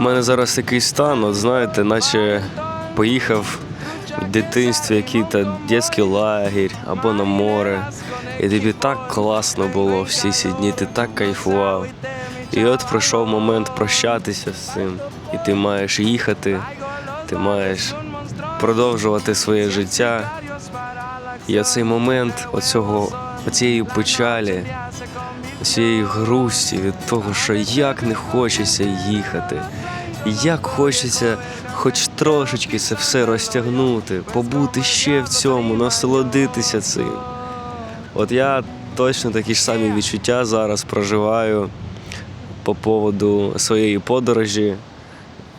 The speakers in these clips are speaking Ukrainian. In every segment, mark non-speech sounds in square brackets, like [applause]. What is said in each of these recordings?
У мене зараз такий стан, от знаєте, наче поїхав в дитинстві який-то дитячий лагерь або на море. І тобі так класно було всі ці дні, ти так кайфував. І от прийшов момент прощатися з цим. І ти маєш їхати, ти маєш продовжувати своє життя. І оцей момент оцього, оцієї печалі, цієї грусті від того, що як не хочеться їхати, як хочеться хоч трошечки це все розтягнути, побути ще в цьому, насолодитися цим. От я точно такі ж самі відчуття зараз проживаю по поводу своєї подорожі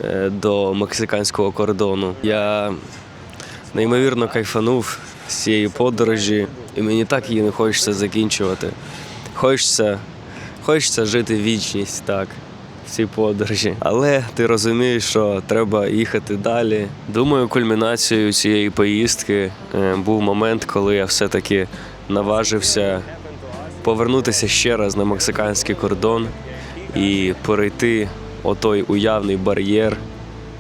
е, до мексиканського кордону. Я неймовірно кайфанув з цієї подорожі, і мені так її не хочеться закінчувати. Хочеться, хочеться жити вічність, так, в цій подорожі. Але ти розумієш, що треба їхати далі. Думаю, кульмінацією цієї поїздки е, був момент, коли я все-таки наважився повернутися ще раз на мексиканський кордон і перейти отой уявний бар'єр,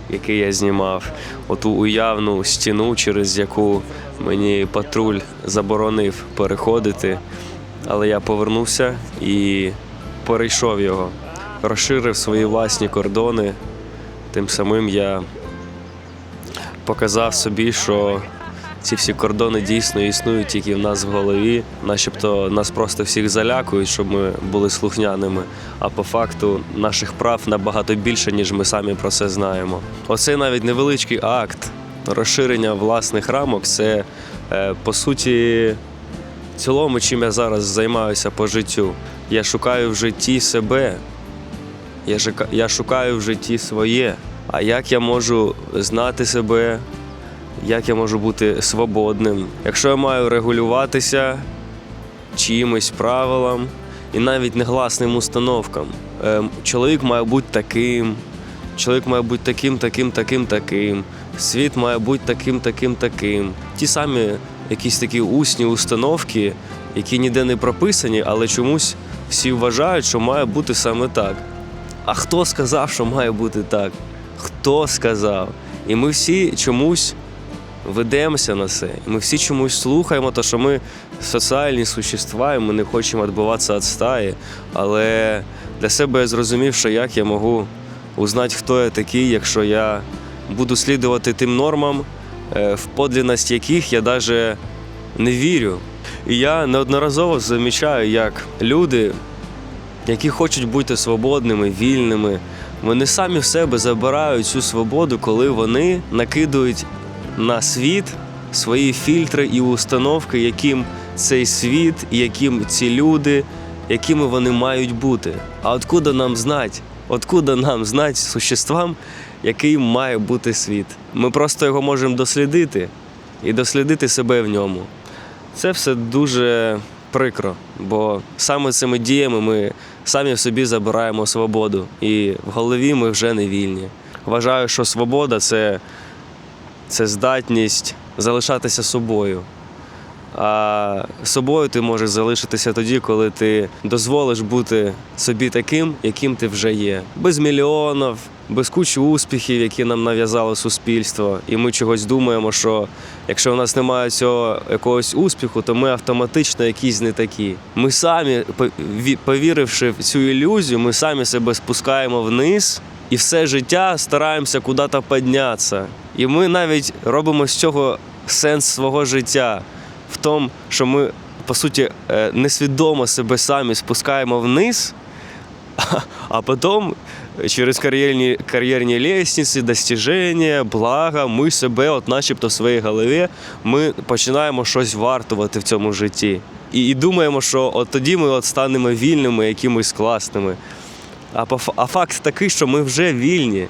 який я знімав, оту уявну стіну, через яку мені патруль заборонив переходити. Але я повернувся і перейшов його, розширив свої власні кордони. Тим самим я показав собі, що ці всі кордони дійсно існують тільки в нас в голові, начебто нас просто всіх залякують, щоб ми були слухняними. А по факту наших прав набагато більше, ніж ми самі про це знаємо. Оцей навіть невеличкий акт розширення власних рамок це е, по суті в цілому, чим я зараз займаюся по життю. Я шукаю в житті себе, я шукаю в житті своє. А як я можу знати себе, як я можу бути свободним? Якщо я маю регулюватися чимось правилам і навіть негласним установкам. Ем, Чоловік має бути таким, чоловік має бути таким, таким, таким, таким. Світ має бути таким, таким, таким. Ті самі якісь такі усні установки, які ніде не прописані, але чомусь всі вважають, що має бути саме так. А хто сказав, що має бути так? Хто сказав? І ми всі чомусь ведемося на це. Ми всі чомусь слухаємо, то що ми соціальні существа, і ми не хочемо відбуватися від стаї. Але для себе я зрозумів, що як я можу узнати, хто я такий, якщо я буду слідувати тим нормам, е, в подлинність яких я навіть не вірю. І я неодноразово замічаю, як люди, які хочуть бути свободними, вільними, вони самі в себе забирають цю свободу, коли вони накидують на світ свої фільтри і установки, яким цей світ, яким ці люди, якими вони мають бути. А откуда нам знати? Откуда нам знати существам, яким має бути світ? Ми просто його можемо дослідити і дослідити себе в ньому. Це все дуже прикро, бо саме цими діями ми самі в собі забираємо свободу, і в голові ми вже не вільні. Вважаю, що свобода це, це здатність залишатися собою. А собою ти можеш залишитися тоді, коли ти дозволиш бути собі таким, яким ти вже є. Без мільйонів, без кучі успіхів, які нам нав'язало суспільство. І ми чогось думаємо, що якщо в нас немає цього якогось успіху, то ми автоматично якісь не такі. Ми самі, повіривши в цю ілюзію, ми самі себе спускаємо вниз і все життя стараємося куди-то піднятися. І ми навіть робимо з цього сенс свого життя в тому, що ми, по суті, е, несвідомо себе самі спускаємо вниз, [laughs] а потім через кар'єрні, кар'єрні лестниці, достіження, блага, ми себе, от начебто в своїй голові, ми починаємо щось вартувати в цьому житті. І, і думаємо, що от тоді ми от станемо вільними, якимось класними. А, факт такий, що ми вже вільні.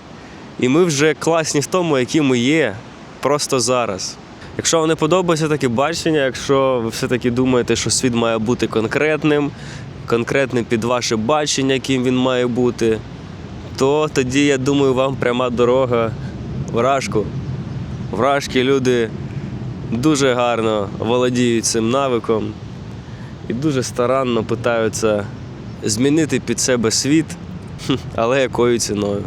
І ми вже класні в тому, які ми є, просто зараз. Якщо вам не подобається таке бачення, якщо ви все-таки думаєте, що світ має бути конкретним, конкретним під ваше бачення, яким він має бути, то тоді, я думаю, вам пряма дорога в Рашку. Вражки люди дуже гарно володіють цим навиком і дуже старанно питаються змінити під себе світ, [laughs] але якою ціною.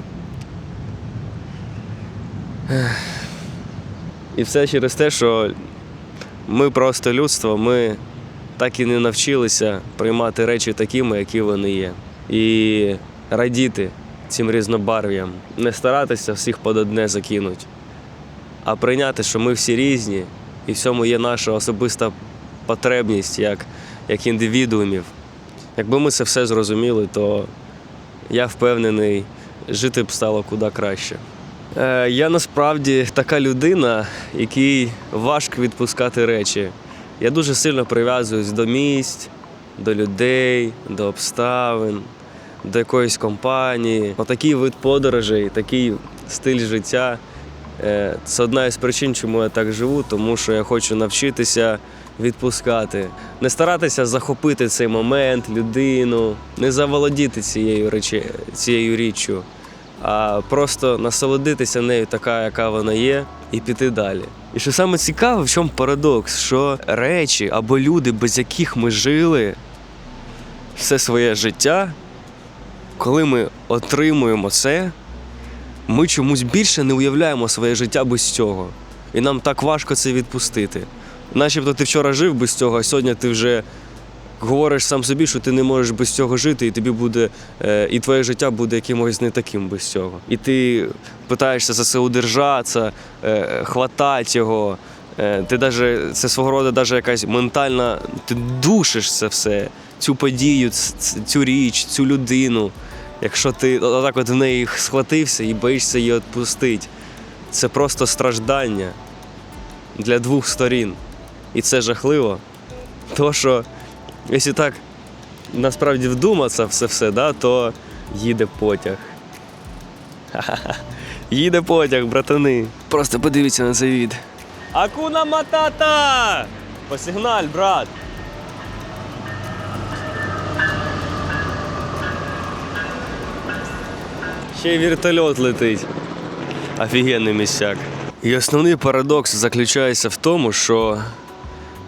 І все через те, що ми просто людство, ми так і не навчилися приймати речі такими, які вони є. І радіти цим різнобарв'ям, не старатися всіх под одне закинуть, а прийняти, що ми всі різні, і в цьому є наша особиста потребність як, як індивідуумів. Якби ми це все зрозуміли, то я впевнений, жити б стало куди краще. Е, я насправді така людина, якій важко відпускати речі. Я дуже сильно прив'язуюсь до місць, до людей, до обставин, до якоїсь компанії. Отакий вид подорожей, такий стиль життя. е, Це одна із причин, чому я так живу, тому що я хочу навчитися відпускати, не старатися захопити цей момент, людину, не заволодіти цією, речі, цією річчю, а просто насолодитися нею така, яка вона є, і піти далі. І що саме цікаве, в чому парадокс, що речі або люди, без яких ми жили все своє життя, коли ми отримуємо це, ми чомусь більше не уявляємо своє життя без цього. І нам так важко це відпустити. Начебто ти вчора жив без цього, а сьогодні ти вже говориш сам собі, що ти не можеш без цього жити, і тобі буде, е, і твоє життя буде якимось не таким без цього. І ти питаєшся за це удержатися, е, хватати його. Е, ти даже, це свого роду даже якась ментальна, ти душиш це все, цю подію, цю річ, цю людину. Якщо ти отак от в неї схватився і боїшся її відпустити, це просто страждання для двох сторін. І це жахливо. То, що якщо так насправді вдуматися в це все, да, то їде потяг. Ха-ха-ха. [laughs] Їде потяг, братани. Просто подивіться на цей від. Акуна матата! Посигналь, брат! Ще й вертольот летить. Офігенний місцяк. І основний парадокс заключається в тому, що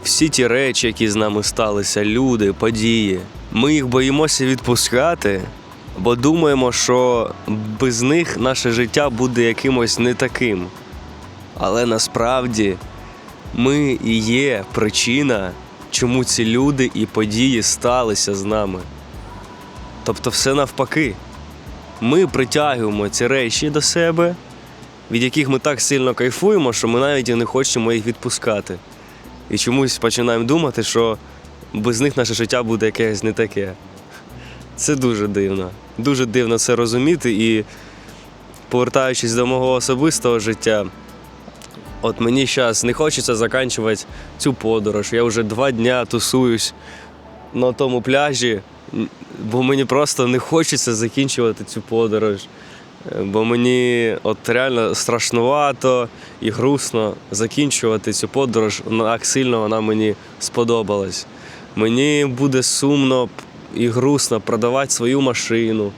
всі ті речі, які з нами сталися, люди, події, ми їх боїмося відпускати, бо думаємо, що без них наше життя буде якимось не таким. Але насправді ми і є причина, чому ці люди і події сталися з нами. Тобто, все навпаки. Ми притягуємо ці речі до себе, від яких ми так сильно кайфуємо, що ми навіть і не хочемо їх відпускати. І чомусь починаємо думати, що без них наше життя буде якесь не таке. Це дуже дивно. Дуже дивно це розуміти. І повертаючись до мого особистого життя, от мені зараз не хочеться закінчувати цю подорож. Я вже два дня тусуюсь на тому пляжі, бо мені просто не хочеться закінчувати цю подорож. Бо мені от реально страшнувато і грустно закінчувати цю подорож. Так сильно вона мені сподобалась. Мені буде сумно і грустно продавати свою машину.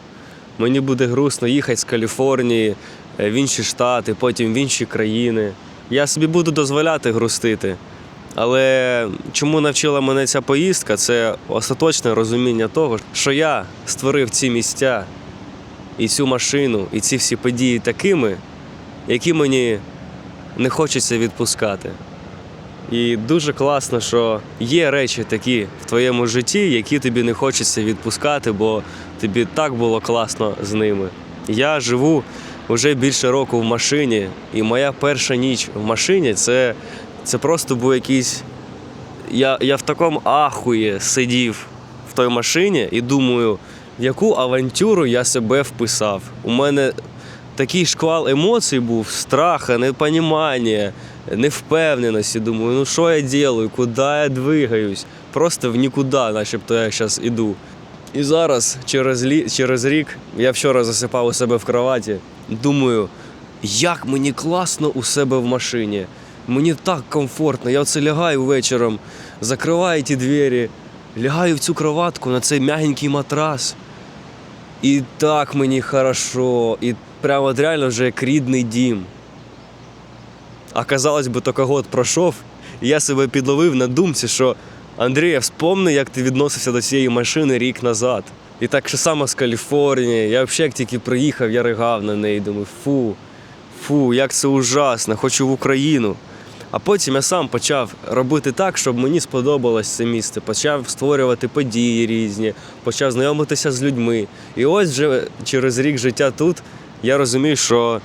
Мені буде грустно їхати з Каліфорнії е, в інші штати, потім в інші країни. Я собі буду дозволяти грустити. Але чому навчила мене ця поїздка, це остаточне розуміння того, що я створив ці місця і цю машину, і ці всі події такими, які мені не хочеться відпускати. І дуже класно, що є речі такі в твоєму житті, які тобі не хочеться відпускати, бо тобі так було класно з ними. Я живу вже більше року в машині, і моя перша ніч в машині це, це просто був якийсь. Я, я в такому ахуї сидів в той машині і думаю, яку авантюру я себе вписав. У мене такий шквал емоцій був, страха, непонімання, невпевненості. Думаю, ну що я делаю, куди я двигаюсь? Просто в нікуди, начебто я зараз іду. І зараз, через, лі... через рік, я вчора засипав у себе в кроваті, думаю, як мені класно у себе в машині. Мені так комфортно. Я оце лягаю вечором, закриваю ті двері, лягаю в цю кроватку на цей м'ягенький матрас. І так мені хорошо, і прямо от реально вже як рідний дім. А казалось би, то год пройшов, і я себе підловив на думці, що Андрій, я вспомни, як ти відносився до цієї машини рік назад. І так що саме з Каліфорнії. Я взагалі як тільки приїхав, я ригав на неї, думаю, фу, фу, як це ужасно, хочу в Україну. А потім я сам почав робити так, щоб мені сподобалось це місце. Почав створювати події різні, почав знайомитися з людьми. І ось вже через рік життя тут я розумію, що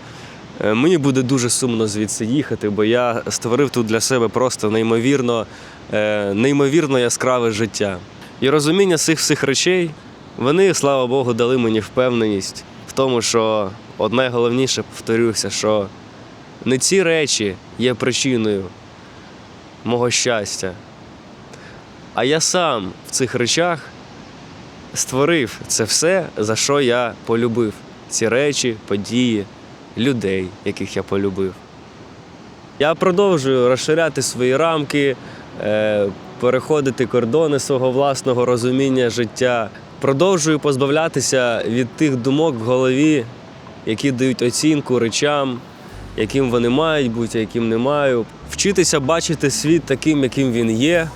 е, мені буде дуже сумно звідси їхати, бо я створив тут для себе просто неймовірно, е, неймовірно яскраве життя. І розуміння цих всіх речей, вони, слава Богу, дали мені впевненість в тому, що найголовніше повторюся, що не ці речі є причиною мого щастя. А я сам в цих речах створив це все, за що я полюбив. Ці речі, події, людей, яких я полюбив. Я продовжую розширяти свої рамки, е, переходити кордони свого власного розуміння життя. Продовжую позбавлятися від тих думок в голові, які дають оцінку речам, яким вони мають бути, яким не мають. Вчитися бачити світ таким, яким він є,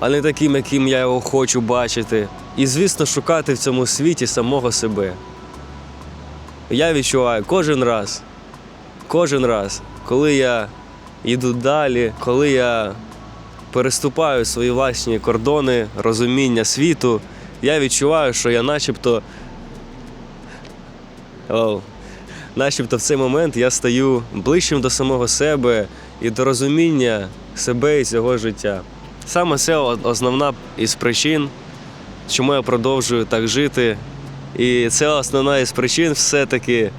а не таким, яким я його хочу бачити. І, звісно, шукати в цьому світі самого себе. Я відчуваю кожен раз, кожен раз, коли я йду далі, коли я переступаю свої власні кордони розуміння світу, я відчуваю, що я начебто. Оу. Начебто в цей момент я стаю ближчим до самого себе і до розуміння себе і цього життя. Саме це основна із причин, чому я продовжую так жити. І це основна із причин, все-таки,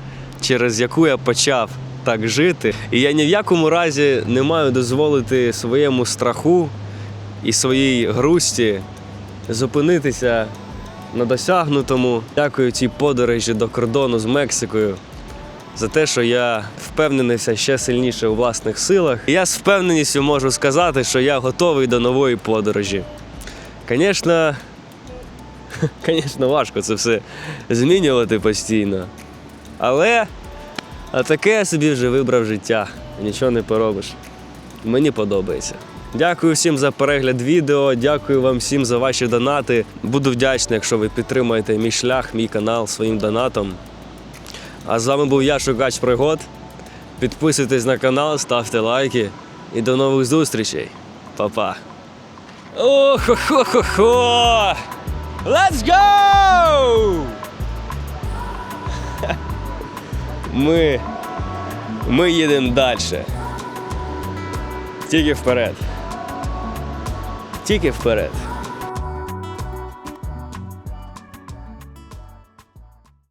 через яку я почав так жити. І я ні в якому разі не маю дозволити своєму страху і своїй грусті зупинитися на досягнутому. Дякую цій подорожі до кордону з Мексикою за те, що я впевнений ще сильніше у власних силах. Я з впевненістю можу сказати, що я готовий до нової подорожі. Звісно, звісно, [laughs] важко це все змінювати постійно. Але таке я собі вже вибрав життя. Нічого не поробиш. Мені подобається. Дякую всім за перегляд відео. Дякую вам всім за ваші донати. Буду вдячний, якщо ви підтримаєте мій шлях, мій канал своїм донатом. А з вами був я, Шукач Пригод. Підписуйтесь на канал, ставте лайки і до нових зустрічей. Па-па. О-хо-хо-хо-хо! Let's go! [laughs] Ми. Ми їдемо далі. Тільки вперед. Тільки вперед.